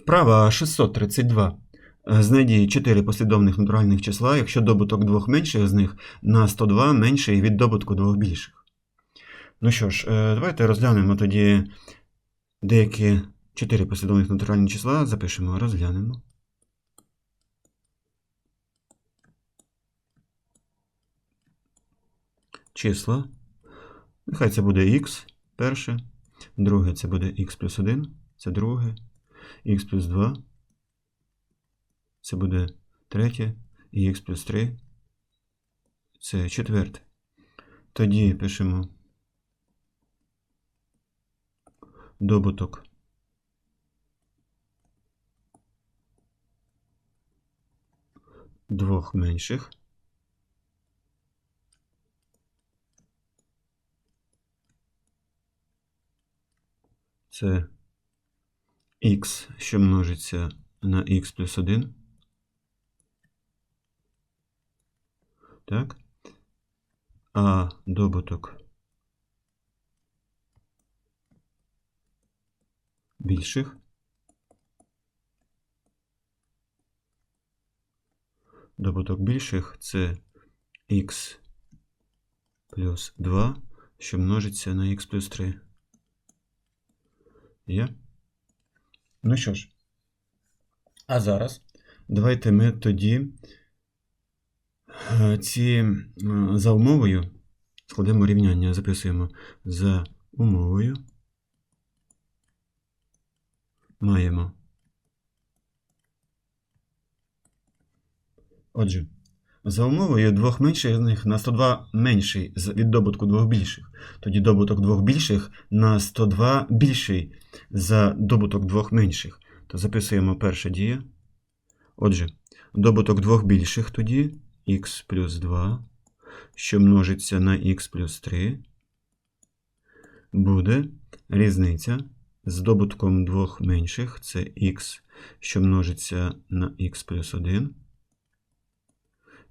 Вправа 632. Е, Знайдіть 4 послідовних натуральних числа, якщо добуток двох менших з них на 102 менший від добутку двох більших. Ну що ж, е, давайте розглянемо тоді деякі 4 послідовних натуральні числа. Запишемо, розглянемо. Числа. Нехай це буде х перше, друге це буде х плюс 1, це друге, х плюс 2, це буде третє, і х плюс 3, це четверте. Тоді пишемо добуток двох менших. Це х, що множиться на х плюс 1. Так. А добуток більших. Добуток більших це х плюс 2, що множиться на х плюс 3. Є? Ну що ж, а зараз давайте ми тоді е, ці е, за умовою складемо рівняння, записуємо за умовою. Маємо. Отже, за умовою двох менших з них на 102 менший від добутку двох більших. Тоді добуток двох більших на 102 більший за добуток двох менших. То записуємо перша дія. Отже, добуток двох більших тоді х плюс 2, що множиться на х плюс 3, буде різниця з добутком двох менших, це х, що множиться на х плюс 1,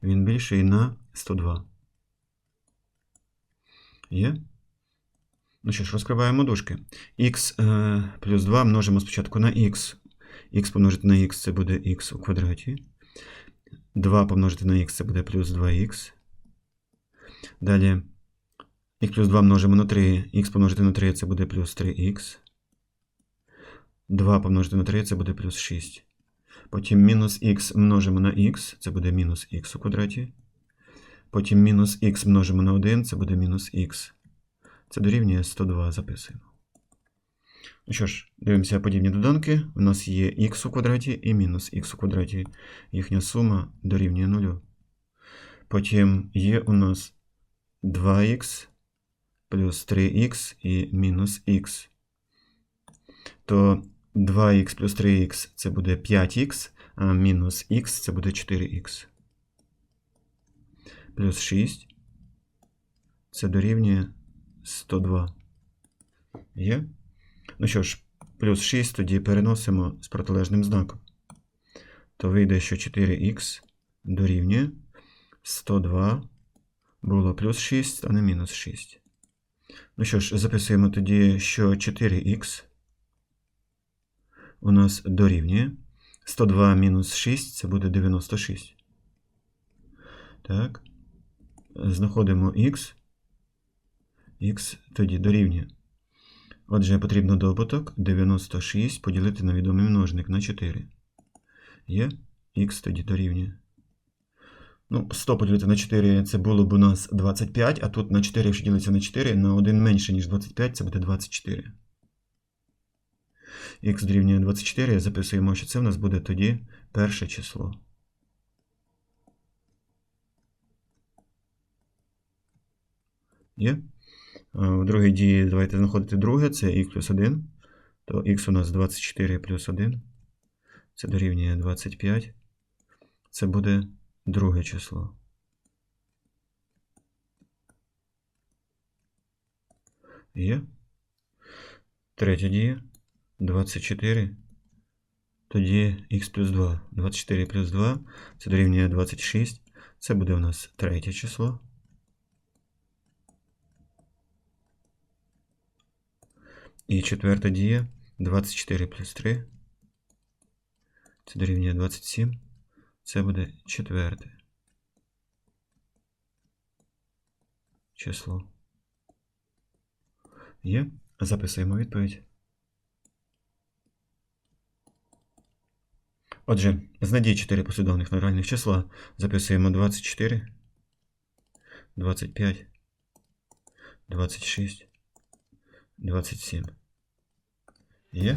він більший на 102. Є? Ну що ж, розкриваємо дужки. х е, плюс 2 множимо спочатку на х. х помножити на х це буде х у квадраті. 2 помножити на х це буде плюс 2х. Далі х плюс 2 множимо на 3. х помножити на 3 це буде плюс 3х. 2 помножити на 3 це буде плюс 6. Потім мінус х множимо на х, це буде мінус х у квадраті. Потім мінус х множимо на 1, це буде мінус х. Це дорівнює 102, записуємо. Ну що ж, дивимося подібні доданки. У нас є х у квадраті і мінус х у квадраті. Їхня сума дорівнює 0. Потім є у нас 2х плюс 3х і мінус х. То 2х плюс 3х це буде 5х, а мінус х це буде 4х. Плюс 6. Це дорівнює 102. Є? Ну що ж, плюс 6 тоді переносимо з протилежним знаком. То вийде, що 4х дорівнює 102 було плюс 6, а не мінус 6. Ну що ж, записуємо тоді, що 4х у нас дорівнює 102 мінус 6 це буде 96. Так. Знаходимо х. Х тоді дорівнює. Отже, потрібно добуток 96 поділити на відомий множник на 4. Є? Х тоді дорівнює. Ну, 100 поділити на 4 це було б у нас 25, а тут на 4, якщо ділиться на 4, на 1 менше, ніж 25, це буде 24. Х дорівнює 24, записуємо, що це в нас буде тоді перше число. Є? А В другій дії давайте знаходити друге, це х плюс 1. То х у нас 24 плюс 1. Це дорівнює 25. Це буде друге число. Є? Третя дія. 24. Тоді х плюс 2. 24 плюс 2. Це дорівнює 26. Це буде у нас третє число. І четверта дія 24 плюс 3. Це дорівнює 27. Це буде четверте. Число. Є. Записуємо відповідь. Отже, знайдіть 4 послідовних натуральних числа. Записуємо 24, 25, 26, 27. E.